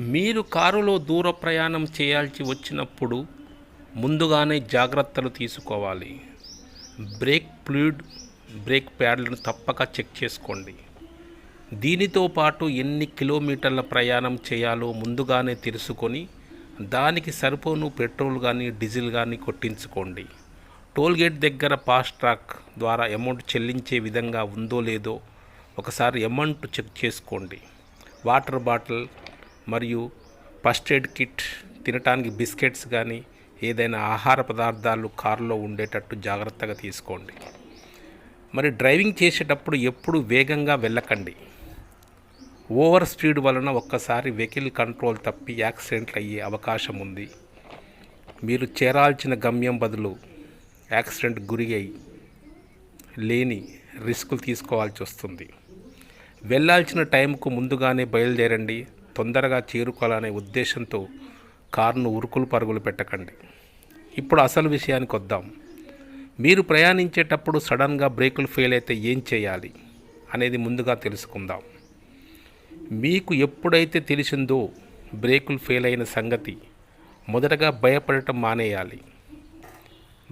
మీరు కారులో దూర ప్రయాణం చేయాల్సి వచ్చినప్పుడు ముందుగానే జాగ్రత్తలు తీసుకోవాలి. బ్రేక్ ఫ్లూయిడ్ బ్రేక్ ప్యాడ్లను తప్పక చెక్ చేసుకోండి. దీనితో పాటు ఎన్ని కిలోమీటర్ల ప్రయాణం చేయాలో ముందుగానే తెలుసుకొని దానికి సరిపోను పెట్రోల్ కానీ డీజిల్ కానీ కొట్టించుకోండి. టోల్గేట్ దగ్గర ట్రాక్ ద్వారా అమౌంట్ చెల్లించే విధంగా ఉందో లేదో ఒకసారి అమౌంట్ చెక్ చేసుకోండి. వాటర్ బాటిల్ మరియు ఫస్ట్ ఎయిడ్ కిట్ తినటానికి బిస్కెట్స్ కానీ ఏదైనా ఆహార పదార్థాలు కారులో ఉండేటట్టు జాగ్రత్తగా తీసుకోండి. మరి డ్రైవింగ్ చేసేటప్పుడు ఎప్పుడు వేగంగా వెళ్ళకండి. ఓవర్ స్పీడ్ వలన ఒక్కసారి వెహికల్ కంట్రోల్ తప్పి యాక్సిడెంట్లు అయ్యే అవకాశం ఉంది. మీరు చేరాల్సిన గమ్యం బదులు యాక్సిడెంట్ గురి అయి లేని రిస్కులు తీసుకోవాల్సి వస్తుంది. వెళ్ళాల్సిన టైంకు ముందుగానే బయలుదేరండి. తొందరగా చేరుకోవాలనే ఉద్దేశంతో కారును ఉరుకులు పరుగులు పెట్టకండి. ఇప్పుడు అసలు విషయానికి వద్దాం. మీరు ప్రయాణించేటప్పుడు సడన్గా బ్రేకులు ఫెయిల్ అయితే ఏం చేయాలి అనేది ముందుగా తెలుసుకుందాం. మీకు ఎప్పుడైతే తెలిసిందో బ్రేకులు ఫెయిల్ అయిన సంగతి మొదటగా భయపడటం మానేయాలి.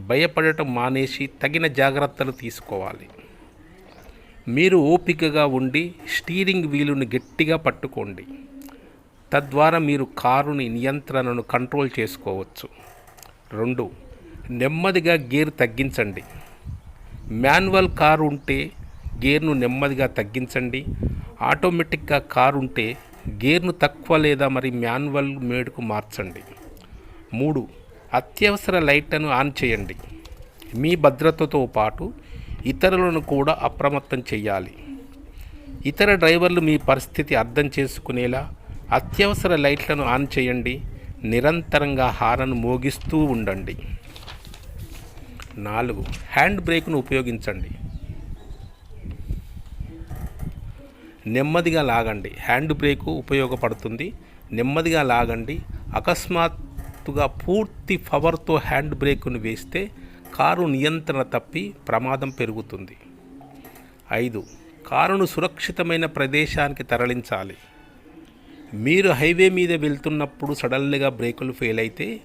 భయపడటం మానేసి తగిన జాగ్రత్తలు తీసుకోవాలి. మీరు ఓపికగా ఉండి స్టీరింగ్ వీలుని గట్టిగా పట్టుకోండి. తద్వారా మీరు కారుని నియంత్రణను కంట్రోల్ చేసుకోవచ్చు. రెండు నెమ్మదిగా గేర్ తగ్గించండి. మాన్యువల్ కారు ఉంటే గేర్ను నెమ్మదిగా తగ్గించండి. ఆటోమేటిక్గా కారు ఉంటే గేర్ను తక్కువ లేదా మరి మాన్యువల్ మేడ్కు మార్చండి. మూడు అత్యవసర లైట్లను ఆన్ చేయండి. మీ భద్రతతో పాటు ఇతరులను కూడా అప్రమత్తం చేయాలి. ఇతర డ్రైవర్లు మీ పరిస్థితి అర్థం చేసుకునేలా అత్యవసర లైట్లను ఆన్ చేయండి నిరంతరంగా హారను మోగిస్తూ ఉండండి. నాలుగు హ్యాండ్ బ్రేక్ను ఉపయోగించండి. నెమ్మదిగా లాగండి. హ్యాండ్ బ్రేకు ఉపయోగపడుతుంది. నెమ్మదిగా లాగండి. అకస్మాత్తుగా పూర్తి పవర్తో హ్యాండ్ బ్రేకును వేస్తే కారు నియంత్రణ తప్పి ప్రమాదం పెరుగుతుంది. ఐదు కారును సురక్షితమైన ప్రదేశానికి తరలించాలి. మీరు హైవే మీద వెళ్తున్నప్పుడు సడన్గా బ్రేకులు ఫెయిల్ అయితే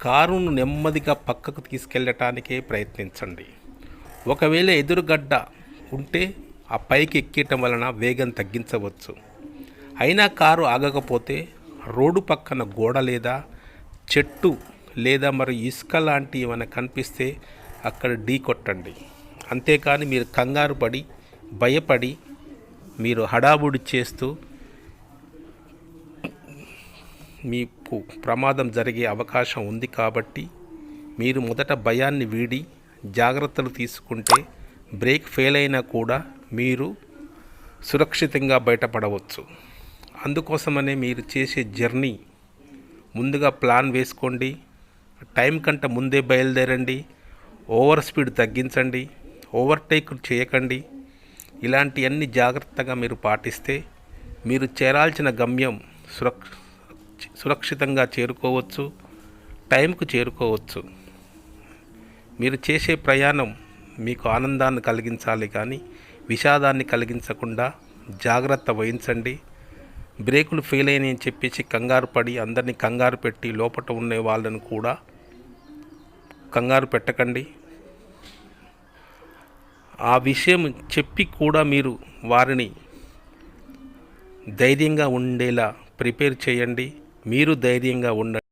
కారును నెమ్మదిగా పక్కకు తీసుకెళ్ళటానికే ప్రయత్నించండి. ఒకవేళ ఎదురుగడ్డ ఉంటే ఆ పైకి ఎక్కేయటం వలన వేగం తగ్గించవచ్చు. అయినా కారు ఆగకపోతే రోడ్డు పక్కన గోడ లేదా చెట్టు లేదా మరి ఇసుక లాంటి ఏమైనా కనిపిస్తే అక్కడ ఢీ కొట్టండి. అంతేకాని మీరు కంగారు పడి భయపడి మీరు హడావుడి చేస్తూ మీకు ప్రమాదం జరిగే అవకాశం ఉంది కాబట్టి మీరు మొదట భయాన్ని వీడి జాగ్రత్తలు తీసుకుంటే బ్రేక్ ఫెయిల్ అయినా కూడా మీరు సురక్షితంగా బయటపడవచ్చు. అందుకోసమనే మీరు చేసే జర్నీ. ముందుగా ప్లాన్ వేసుకోండి. టైం కంటే ముందే బయలుదేరండి. ఓవర్ స్పీడ్ తగ్గించండి. ఓవర్టేక్ చేయకండి. ఇలాంటివన్నీ జాగ్రత్తగా మీరు పాటిస్తే మీరు చేరాల్సిన గమ్యం సురక్ష సురక్షితంగా చేరుకోవచ్చు టైంకు చేరుకోవచ్చు. మీరు చేసే ప్రయాణం మీకు ఆనందాన్ని కలిగించాలి కానీ విషాదాన్ని కలిగించకుండా జాగ్రత్త వహించండి. బ్రేకులు ఫెయిల్ అయినాయని చెప్పేసి కంగారు పడి అందరినీ కంగారు పెట్టి లోపల ఉండే వాళ్ళని కూడా కంగారు పెట్టకండి. ఆ విషయం చెప్పి కూడా మీరు వారిని ధైర్యంగా ఉండేలా ప్రిపేర్ చేయండి. మీరు ధైర్యంగా ఉండండి.